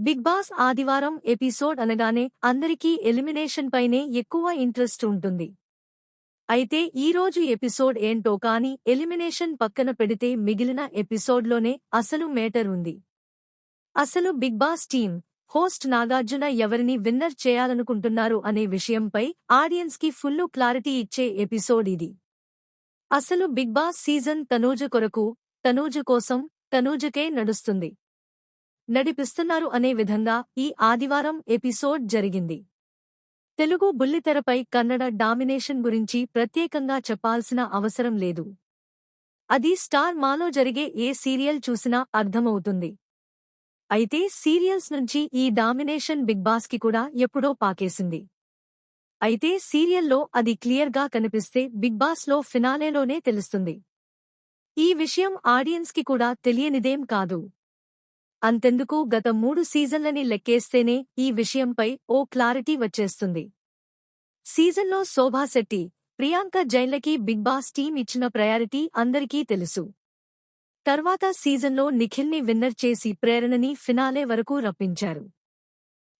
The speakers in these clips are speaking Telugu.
బిగ్ బాస్ ఆదివారం ఎపిసోడ్ అనగానే అందరికీ ఎలిమినేషన్ పైనే ఎక్కువ ఇంట్రెస్ట్ ఉంటుంది. అయితే ఈరోజు ఎపిసోడ్ ఏంటో కాని ఎలిమినేషన్ పక్కన పెడితే మిగిలిన ఎపిసోడ్లోనే అసలు మేటర్ ఉంది. అసలు Bigg Boss team host Nagarjuna ఎవరిని విన్నర్ చేయాలనుకుంటున్నారు అనే విషయంపై ఆడియన్స్కి ఫుల్లు క్లారిటీ ఇచ్చే ఎపిసోడ్ ఇది. అసలు బిగ్ బాస్ సీజన్ తనూజ కొరకు తనూజ కోసం తనూజకే నడుస్తుంది. నడిపిస్తున్నారు అనే విధంగా ఈ ఆదివారం ఎపిసోడ్ జరిగింది. తెలుగు బుల్లితెరపై కన్నడ డామినేషన్ గురించి ప్రత్యేకంగా చెప్పాల్సిన అవసరం లేదు. అది స్టార్ మాలో జరిగే ఏ సీరియల్ చూసినా అర్థమవుతుంది. అయితే సీరియల్స్ నుంచి ఈ డామినేషన్ బిగ్ బాస్కి కూడా ఎప్పుడో పాకేసింది. అయితే సీరియల్లో అది క్లియర్గా కనిపిస్తే బిగ్ బాస్లో ఫినాలేలోనే తెలుస్తుంది. ఈ విషయం ఆడియన్స్కి కూడా తెలియనిదేం కాదు. అంతెందుకు గత మూడు సీజన్లని లెక్కేస్తేనే ఈ విషయంపై ఓ క్లారిటీ వచ్చేస్తుంది. సీజన్లో శోభాశెట్టి ప్రియాంక జైన్లకి బిగ్ బాస్ టీం ఇచ్చిన ప్రయారిటీ అందరికీ తెలుసు. తర్వాత సీజన్లో నిఖిల్ని విన్నర్ చేసి ప్రేరణని ఫినాలే వరకు రప్పించారు.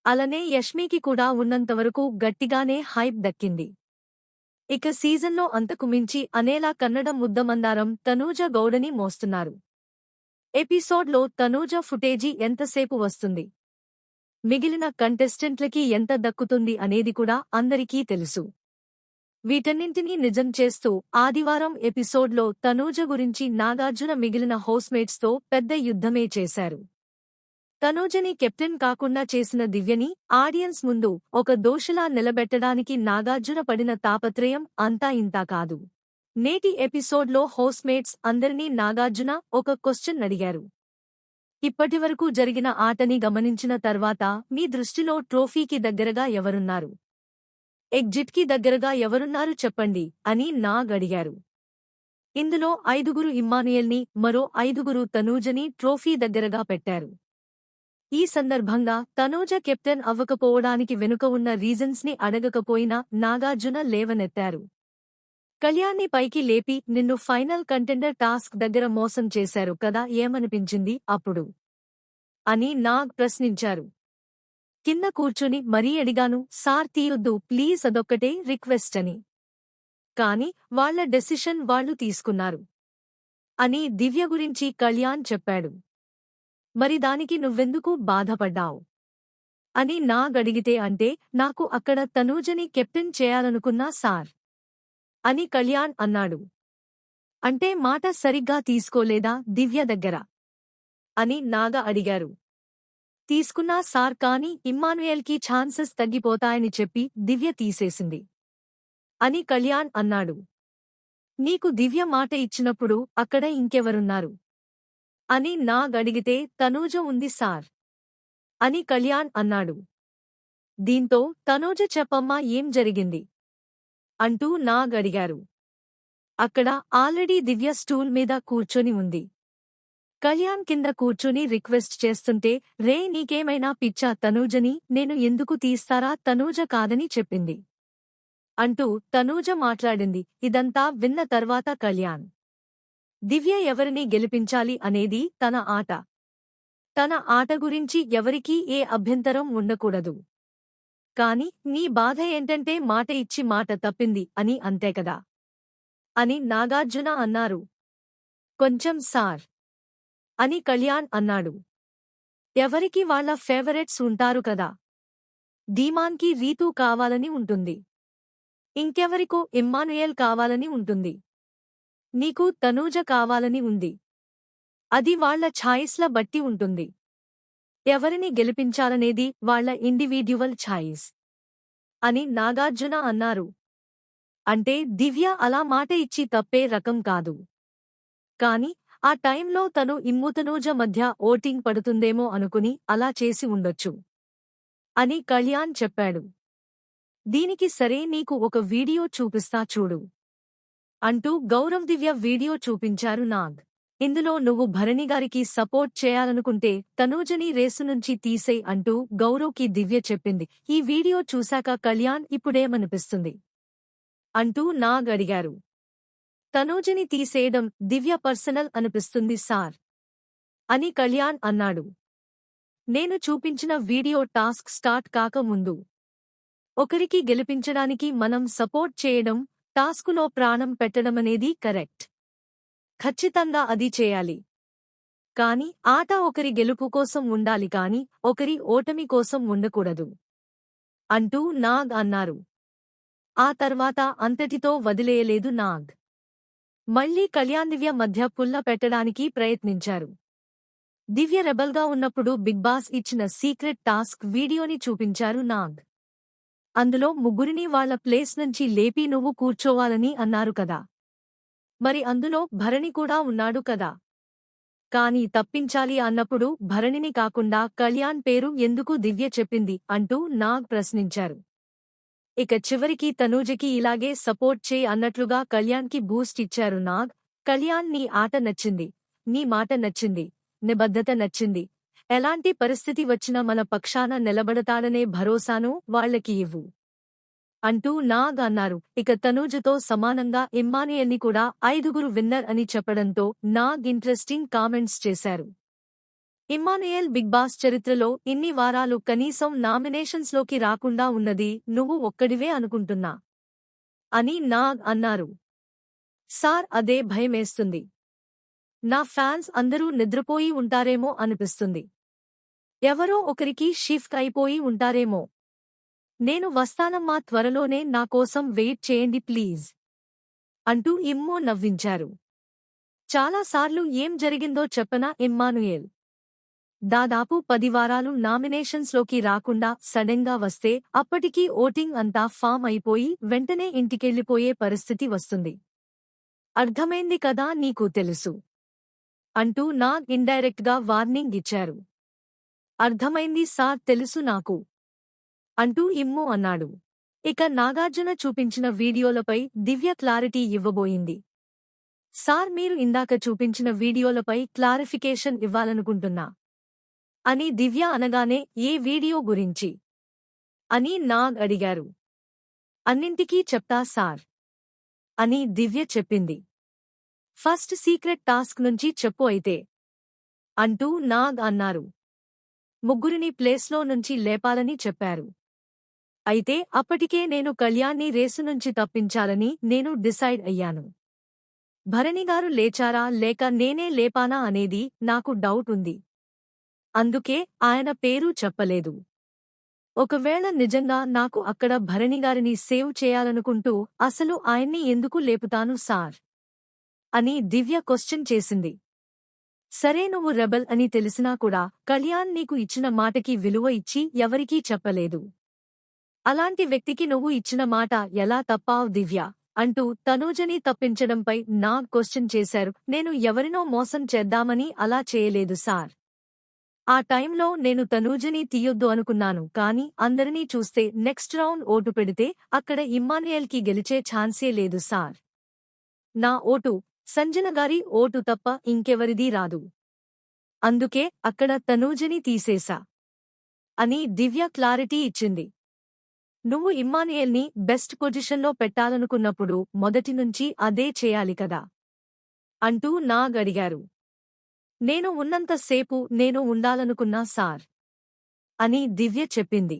అలానే యష్మికి కూడా ఉన్నంతవరకు గట్టిగానే హైప్ దక్కింది. ఇక సీజన్లో అంతకు మించి అనేలా కన్నడ ముద్దమందారం తనూజ గౌడని మోస్తున్నారు. ఎపిసోడ్లో తనూజ ఫుటేజీ ఎంతసేపు వస్తుంది? మిగిలిన కంటెస్టెంట్లకి ఎంత దక్కుతుంది అనేది కూడా అందరికీ తెలుసు. వీటన్నింటినీ నిజం చేస్తూ ఆదివారం ఎపిసోడ్లో తనూజ గురించి నాగార్జున మిగిలిన హౌస్మేట్స్తో పెద్ద యుద్ధమే చేశారు. తనూజని కెప్టెన్ కాకుండా చేసిన దివ్యని ఆడియన్స్ ముందు ఒక దోషలా నిలబెట్టడానికి నాగార్జున పడిన తాపత్రయం అంతా ఇంతా కాదు. నేటి ఎపిసోడ్లో హౌస్మేట్స్ అందరినీ నాగార్జున ఒక క్వశ్చన్ అడిగారు. ఇప్పటివరకు జరిగిన ఆటని గమనించిన తర్వాత మీ దృష్టిలో ట్రోఫీకి దగ్గరగా ఎవరున్నారు? ఎగ్జిట్కి దగ్గరగా ఎవరున్నారు చెప్పండి అని నాగ్ అడిగారు. ఇందులో ఐదుగురు ఇమ్మానుయల్ని మరో ఐదుగురు తనూజని ట్రోఫీ దగ్గరగా పెట్టారు. ఈ సందర్భంగా తనూజ కెప్టెన్ అవ్వకపోవడానికి వెనుక ఉన్న రీజన్స్ని అడగకపోయినా నాగార్జున లేవనెత్తారు. కళ్యాణ్ని పైకి లేపి నిన్ను ఫైనల్ కంటెండర్ టాస్క్ దగ్గర మోసం చేశారు కదా ఏమనిపించింది అప్పుడు? అని నాగ్ ప్రశ్నించారు. కింద కూర్చుని మరీ అడిగాను సార్ తీయొద్దు ప్లీజ్ అదొక్కటే రిక్వెస్ట్ అని. కాని వాళ్ళ డెసిషన్ వాళ్ళు తీసుకున్నారు. అని దివ్య గురించి కళ్యాణ్ చెప్పాడు. మరి దానికి నువ్వెందుకు బాధపడ్డావు అని నాగడిగితే అంటే నాకు అక్కడ తనూజని కెప్టెన్ చేయాలనుకున్నా సార్. అని కళ్యాణ్ అన్నాడు. అంటే మాట సరిగ్గా తీసుకోలేదా దివ్య దగ్గర? అని నాగ అడిగారు. తీసుకున్నా సార్ కాని ఇమ్మానుయేల్కి ఛాన్సెస్ తగ్గిపోతాయని చెప్పి దివ్య తీసేసింది. అని కళ్యాణ్ అన్నాడు. నీకు దివ్య మాట ఇచ్చినప్పుడు అక్కడ ఇంకెవరున్నారు? అని నాగడిగితే తనూజ ఉంది సార్. అని కళ్యాణ్ అన్నాడు. దీంతో తనూజ చెప్పమ్మా ఏం జరిగింది? అంటూ నాగడిగారు అక్కడ ఆల్రెడీ దివ్య స్టూల్ మీద కూర్చొని ఉంది. కళ్యాణ్ కింద కూర్చుని రిక్వెస్ట్ చేస్తుంటే రే నీకేమైనా పిచ్చా తనూజని నేను ఎందుకు తీస్తారా తనూజ కాదని చెప్పింది. అంటూ తనూజ మాట్లాడింది. ఇదంతా విన్న తర్వాత కళ్యాణ్. దివ్య ఎవరిని గెలిపించాలి అనేది తన ఆట. తన ఆట గురించి ఎవరికీ ఏ అభ్యంతరం ఉండకూడదు. కాని నీ బాధ ఏంటంటే మాట ఇచ్చి మాట తప్పింది అని అంతే కదా? అని నాగార్జున అన్నారు. కొంచెం సార్. అని కళ్యాణ్ అన్నాడు. ఎవరికి వాళ్ళ ఫేవరెట్స్ ఉంటారు కదా? ధీమాన్కి రీతూ కావాలని ఉంటుంది. ఇంకెవరికో ఇమ్మానుయేల్ కావాలని ఉంటుంది. నీకు తనూజ కావాలని ఉంది. అది వాళ్ళ ఛాయిస్ల బట్టి ఉంటుంది. ఎవరిని గెలిపించాలనేది వాళ్ళ ఇండివిడ్యువల్ ఛాయిస్ అని నాగార్జున అన్నారు. అంటే దివ్య అలా మాట ఇచ్చి తప్పే రకం కాదు. కాని ఆ టైంలో తను ఇమ్ముతనూజ మధ్య ఓటింగ్ పడుతుందేమో అనుకుని అలా చేసి ఉండొచ్చు అని కళ్యాణ్ చెప్పాడు. దీనికి సరే నీకు ఒక వీడియో చూపిస్తా చూడు అంటూ గౌరవ్ దివ్య వీడియో చూపించారు నాగ్. ఇందులో నువ్వు భరణిగారికి సపోర్ట్ చేయాలనుకుంటే తనూజని రేసు నుంచి తీసేయ్ అంటూ గౌరవ్కి దివ్య చెప్పింది. ఈ వీడియో చూశాక కళ్యాణ్ ఇప్పుడేమనిపిస్తుంది? అంటూ నాగ్ అడిగారు. తనూజని తీసేయడం దివ్య పర్సనల్ అనిపిస్తుంది సార్ అని కళ్యాణ్ అన్నాడు. నేను చూపించిన వీడియో టాస్క్ స్టార్ట్ కాకముందు ఒకరికి గెలిపించడానికి మనం సపోర్ట్ చేయడం టాస్కులో ప్రాణం పెట్టడమనేది కరెక్ట్. ఖచ్చితంగా అది చేయాలి. కాని ఆట ఒకరి గెలుపు కోసం ఉండాలి కాని ఒకరి ఓటమి కోసం ఉండకూడదు. అంటూ నాగ్ అన్నారు. ఆ తర్వాత అంతటితో వదిలేయలేదు నాగ్. మళ్ళీ కళ్యాణ్ దివ్య మధ్య పుల్ల పెట్టడానికి ప్రయత్నించారు. దివ్య రెబల్గా ఉన్నప్పుడు బిగ్ బాస్ ఇచ్చిన సీక్రెట్ టాస్క్ వీడియోని చూపించారు నాగ్. అందులో ముగ్గురిని వాళ్ళ ప్లేస్ నుంచి లేపి నువ్వు కూర్చోవాలని అన్నారు కదా. మరి అందులో భరణి కూడా ఉన్నాడు కదా. కాని తప్పించాలి అన్నప్పుడు భరణిని కాకుండా కళ్యాణ్ పేరు ఎందుకు దివ్య చెప్పింది అంటూ నాగ్ ప్రశ్నించారు. ఇక చివరికి తనూజకి ఇలాగే సపోర్ట్ చేయి అన్నట్లుగా కళ్యాణ్కి బూస్ట్ ఇచ్చారు నాగ్. కళ్యాణ్ నీ ఆట నచ్చింది. నీ మాట నచ్చింది. నిబద్ధత నచ్చింది. ఎలాంటి పరిస్థితి వచ్చినా మన పక్షాన నిలబడతాడనే భరోసాను వాళ్ళకి ఇవ్వు. అంటూ నాగ్ అన్నారు. ఇక తనూజతో సమానంగా ఇమ్మానియల్ని కూడా ఐదుగురు విన్నర్ అని చెప్పడంతో నాగ్ ఇంట్రెస్టింగ్ కామెంట్స్ చేశారు. ఇమ్మానుయేల్ బిగ్ బాస్ చరిత్రలో ఇన్ని వారాలు కనీసం నామినేషన్స్లోకి రాకుండా ఉన్నది నువ్వు ఒక్కడివే అనుకుంటున్నా? అని నాగ్ అన్నారు. సార్ అదే భయమేస్తుంది. నా ఫ్యాన్స్ అందరూ నిద్రపోయి ఉంటారేమో అనిపిస్తుంది. ఎవరో ఒకరికి షిఫ్ట్ అయిపోయి ఉంటారేమో. నేను వస్తానమ్మా త్వరలోనే నా కోసం వెయిట్ చేయండి ప్లీజ్ అంటూ ఇమ్మో నవ్వించారు. చాలాసార్లు ఏం జరిగిందో చెప్పనా ఇమ్మానుయేల్? దాదాపు పది వారాలు నామినేషన్స్లోకి రాకుండా సడెన్గా వస్తే అప్పటికీ ఓటింగ్ అంతా ఫామ్ అయిపోయి వెంటనే ఇంటికెళ్ళిపోయే పరిస్థితి వస్తుంది. అర్థమైంది కదా నీకు తెలుసు అంటూ నాగ్ ఇండైరెక్ట్గా వార్నింగ్ ఇచ్చారు. అర్థమైంది సార్ తెలుసు నాకు. అంటూ ఇమ్ము అన్నాడు. ఇక నాగార్జున చూపించిన వీడియోలపై దివ్య క్లారిటీ ఇవ్వబోయింది. సార్ మీరు ఇందాక చూపించిన వీడియోలపై క్లారిఫికేషన్ ఇవ్వాలనుకుంటున్నా అని దివ్య అనగానే ఏ వీడియో గురించి అని నాగ్ అడిగారు. అన్నింటికీ చెప్తా సార్ అని దివ్య చెప్పింది. ఫస్ట్ సీక్రెట్ టాస్క్ నుంచి చెప్పు అయితే అంటూ నాగ్ అన్నారు. ముగ్గురిని ప్లేస్లో నుంచి లేపాలని చెప్పారు. అయితే అప్పటికే నేను కళ్యాణ్ని రేసు నుంచి తప్పించాలని నేను డిసైడ్ అయ్యాను. భరణిగారు లేచారా లేక నేనే లేపానా అనేది నాకు డౌట్ ఉంది. అందుకే ఆయన పేరు చెప్పలేదు. ఒకవేళ నిజంగా నాకు అక్కడ భరణిగారిని సేవ్ చేయాలనుకుంటూ అసలు ఆయన్ని ఎందుకు లేపుతాను సార్? అని దివ్య క్వశ్చన్ చేసింది. సరే నువ్వు రెబల్ అని తెలిసినా కూడా కళ్యాణ్ నీకు ఇచ్చిన మాటకి విలువ ఇచ్చి ఎవరికీ చెప్పలేదు. అలాంటి వ్యక్తికి నువ్వు ఇచ్చిన మాట ఎలా తప్పావు దివ్య? అంటూ తనూజని తప్పించడంపై నా క్వశ్చన్ చేశారు. నేను ఎవరినో మోసం చేద్దామని అలా చేయలేదు సార్. ఆ టైంలో నేను తనూజని తీయొద్దు అనుకున్నాను. కాని అందరినీ చూస్తే నెక్స్ట్ రౌండ్ ఓటు పెడితే అక్కడ ఇమ్మానియల్కి గెలిచే ఛాన్సే లేదు సార్. నా ఓటు సంజన గారి ఓటు తప్ప ఇంకెవరిదీ రాదు. అందుకే అక్కడ తనూజని తీసేశా. అని దివ్య క్లారిటీ ఇచ్చింది. నువ్వు ఇమ్మానియల్ని బెస్ట్ పొజిషన్లో పెట్టాలనుకున్నప్పుడు మొదటి నుంచి అదే చేయాలి కదా? అంటూ నాగడిగారు నేను ఉన్నంతసేపు నేను ఉండాలనుకున్నా సార్ అని దివ్య చెప్పింది.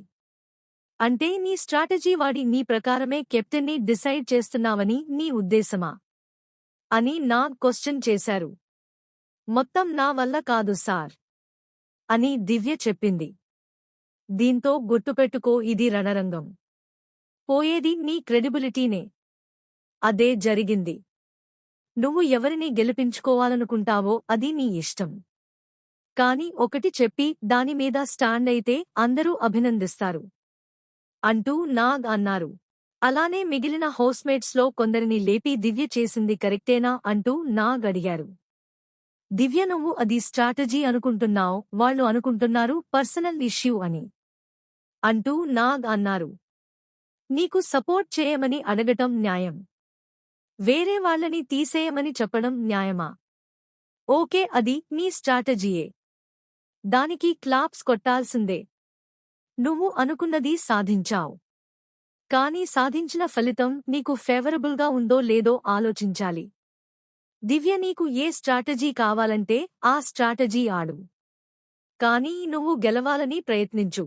అంటే నీ స్ట్రాటజీ వాడి నీ ప్రకారమే కెప్టెన్ని డిసైడ్ చేస్తున్నావని నీ ఉద్దేశమా? అని నాగ్ క్వశ్చన్ చేశారు. మొత్తం నా వల్ల కాదు సార్ అని దివ్య చెప్పింది. దీంతో గుర్తుపెట్టుకో ఇది రణరంగం. పోయేది నీ క్రెడిబిలిటీనే. అదే జరిగింది. నువ్వు ఎవరిని గెలిపించుకోవాలనుకుంటావో అది నీ ఇష్టం. కాని ఒకటి చెప్పి దానిమీద స్టాండ్ అయితే అందరూ అభినందిస్తారు. అంటూ నాగ్ అన్నారు. అలానే మిగిలిన హౌస్మేట్స్లో కొందరిని లేపి దివ్య చేసింది కరెక్టేనా అంటూ నాగ్ అడిగారు. దివ్య నువ్వు అది స్ట్రాటజీ అనుకుంటున్నావు వాళ్ళు అనుకుంటున్నారు పర్సనల్ ఇష్యూ అని. అంటూ నాగ్ అన్నారు. నీకు సపోర్ట్ చేయమని అడగటం న్యాయం. వేరే వాళ్ళని తీసేయమని చెప్పడం న్యాయమా? ఓకే అది నీ స్ట్రాటజీయే. దానికి క్లాప్స్ కొట్టాల్సిందే. నువ్వు అనుకున్నది సాధించావు. కానీ సాధించిన ఫలితం నీకు ఫేవరబుల్గా ఉందో లేదో ఆలోచించాలి. దివ్య నీకు ఏ స్ట్రాటజీ కావాలంటే ఆ స్ట్రాటజీ ఆడు. కానీ నువ్వు గెలవాలని ప్రయత్నించు.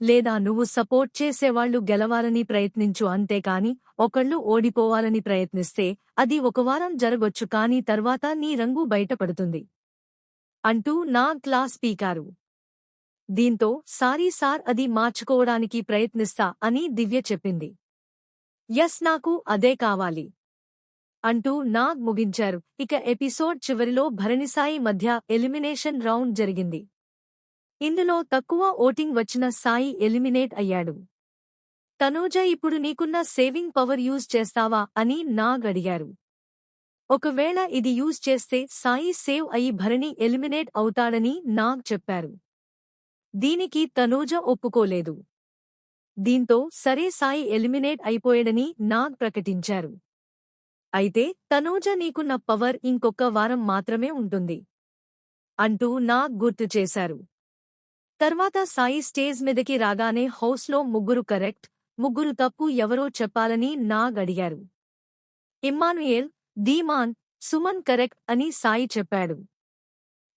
లేదా నువ్వు సపోర్ట్ చేసేవాళ్ళు గెలవాలని ప్రయత్నించు అంతేకాని ఒకళ్ళు ఓడిపోవాలని ప్రయత్నిస్తే అది ఒక వారం జరగొచ్చు కానీ తర్వాత నీ రంగు బయటపడుతుంది. అంటూ నా క్లాస్ పీకారు. దీంతో సారీ సార్ అది మార్చుకోవడానికి ప్రయత్నిస్తా అని దివ్య చెప్పింది. ఎస్ నాకు అదే కావాలి. అంటూ నాగ్ ముగించారు. ఇక ఎపిసోడ్ చివరిలో భరణిసాయి మధ్య ఎలిమినేషన్ రౌండ్ జరిగింది. ఇందులో తక్కువ ఓటింగ్ వచ్చిన సాయి ఎలిమినేట్ అయ్యాడు. తనూజ ఇప్పుడు నీకున్న సేవింగ్ పవర్ యూజ్ చేస్తావా అని నాగ్ అడిగారు. ఒకవేళ ఇది యూజ్ చేస్తే సాయి సేవ్ అయి భరణి ఎలిమినేట్ అవుతాడని నాగ్ చెప్పారు. దీనికి తనూజ ఒప్పుకోలేదు. దీంతో సరే సాయి ఎలిమినేట్ అయిపోయాడని నాగ్ ప్రకటించారు. అయితే తనూజ నీకున్న పవర్ ఇంకొక వారం మాత్రమే ఉంటుంది. అంటూ నాగ్ గుర్తు చేశారు. తర్వాత సాయి స్టేజ్ మీదకి రాగానే హౌస్లో ముగ్గురు కరెక్ట్ ముగ్గురు తప్పు ఎవరో చెప్పాలని నాగ్ అడిగారు. ఇమ్మానుయేల్ దీమాన్ సుమన్ కరెక్ట్ అని సాయి చెప్పాడు.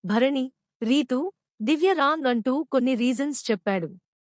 భరణి రీతు దివ్య రాంగ్ అంటూ కొన్ని రీజన్స్ చెప్పాడు.